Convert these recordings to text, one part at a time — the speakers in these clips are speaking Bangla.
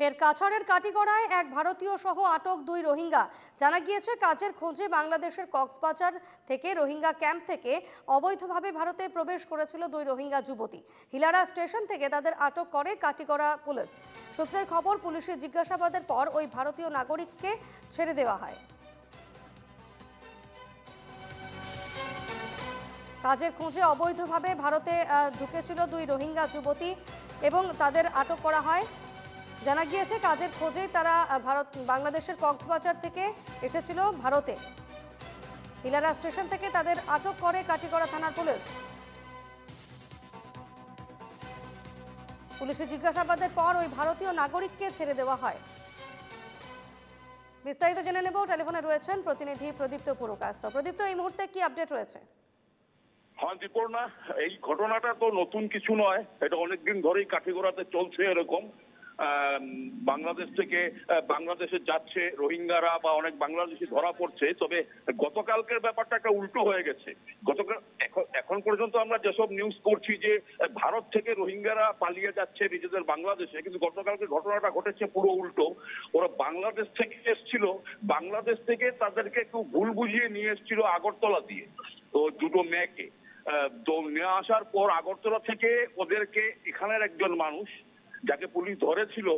ফের কাছাড়ের কাটিগড়ায় এক ভারতীয় সহ আটক দুই রোহিঙ্গা। জানা গিয়েছে, কাজের খোঁজে বাংলাদেশের কক্সবাজার থেকে রোহিঙ্গা ক্যাম্প থেকে অবৈধভাবে ভারতে প্রবেশ করেছিল দুই রোহিঙ্গা যুবতী। হিলারা স্টেশন থেকে তাদের আটক করে কাটিগড়া পুলিশ। সূত্রের খবর, পুলিশের জিজ্ঞাসাবাদের পর ওই ভারতীয় নাগরিককে ছেড়ে দেওয়া হয়। কাজের খোঁজে অবৈধভাবে ভারতে ঢুকেছিল দুই রোহিঙ্গা যুবতী এবং তাদের আটক করা হয়। জানা গিয়েছে কাজের খোঁজেই তারা ভারত, বাংলাদেশের কক্সবাজার থেকে এসেছিল ভারতে। হিলারা স্টেশন থেকে তাদের আটক করে কাটিগড়া থানার পুলিশ। পুলিশের জিজ্ঞাসাবাদের পর ওই ভারতীয় নাগরিককে ছেড়ে দেওয়া হয়। বিস্তারিত জেনে নেব, টেলিফোনে রয়েছেন প্রতিনিধি প্রদীপ্ত পুরকাস্ত। প্রদীপ্ত, এই মুহূর্তে কি আপডেট রয়েছে? হ্যাঁ দীপর্ণা, এই ঘটনাটা তো নতুন কিছু নয়। এটা অনেকদিন ধরেই কাঠিগোড়াতে চলছে এরকম। বাংলাদেশ থেকে বাংলাদেশে যাচ্ছে রোহিঙ্গারা বা অনেক বাংলাদেশি ধরা পড়ছে, তবে গতকালকের ব্যাপারটা একটা উল্টো হয়ে গেছে। গতকাল, এখন- পর্যন্ত আমরা যেসব নিউজ করছি যে ভারত থেকে রোহিঙ্গারা পালিয়ে যাচ্ছে নিজেদের বাংলাদেশে, কিন্তু গতকালকে ঘটনাটা ঘটেছে পুরো উল্টো। ওরা বাংলাদেশ থেকে এসছিল, বাংলাদেশ থেকে তাদেরকে একটু ভুল বুঝিয়ে নিয়ে এসছিল আগরতলা দিয়ে, তো দুটো মেয়েকে। নিয়ে আসার পর আগরতলা থেকে ওদেরকে এখানের একজন মানুষ যাকে পুলিশ ধরেছিল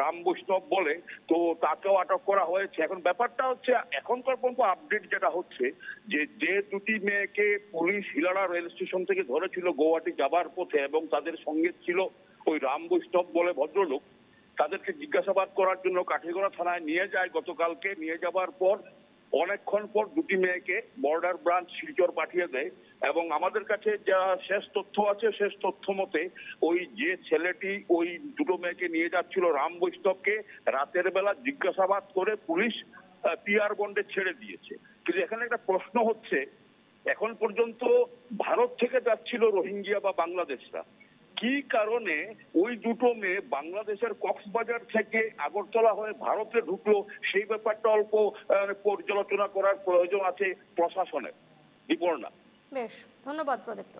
রাম বৈষ্ণব বলে, তো তাকেও আটক করা হয়েছে। এখন ব্যাপারটা হচ্ছে, এখনকার পর্যন্ত আপডেট যেটা হচ্ছে, যে যে দুটি মেয়েকে পুলিশ হিলাড়া রেল স্টেশন থেকে ধরেছিল গৌহাটি যাবার পথে এবং তাদের সঙ্গে ছিল ওই রাম বৈষ্ণব বলে ভদ্রলোক, তাদেরকে জিজ্ঞাসাবাদ করার জন্য কাঠিগড়া থানায় নিয়ে যায়। গতকালকে নিয়ে যাবার পর অনেকক্ষণ পর দুটি মেয়েকে বর্ডার ব্রাঞ্চ শিলচর পাঠিয়ে দেয় এবং আমাদের কাছে যা শেষ তথ্য আছে, শেষ তথ্য মতে ওই যে ছেলেটি ওই দুটো মেয়েকে নিয়ে যাচ্ছিল রাম বৈষ্ণবকে রাতের বেলা জিজ্ঞাসাবাদ করে পুলিশ পিআর বন্ডে ছেড়ে দিয়েছে। কিন্তু এখানে একটা প্রশ্ন হচ্ছে, এখন পর্যন্ত ভারত থেকে যাচ্ছিল রোহিঙ্গিয়া বা বাংলাদেশরা। কি কারণে ওই দুটো মেয়ে বাংলাদেশের কক্সবাজার থেকে আগরতলা হয়ে ভারতে ঢুকলো? সেই ব্যাপারটা অল্প পর্যালোচনা করার প্রয়োজন আছে প্রশাসনের। বিপর্ণা বেশ, ধন্যবাদ প্রদীপ্ত।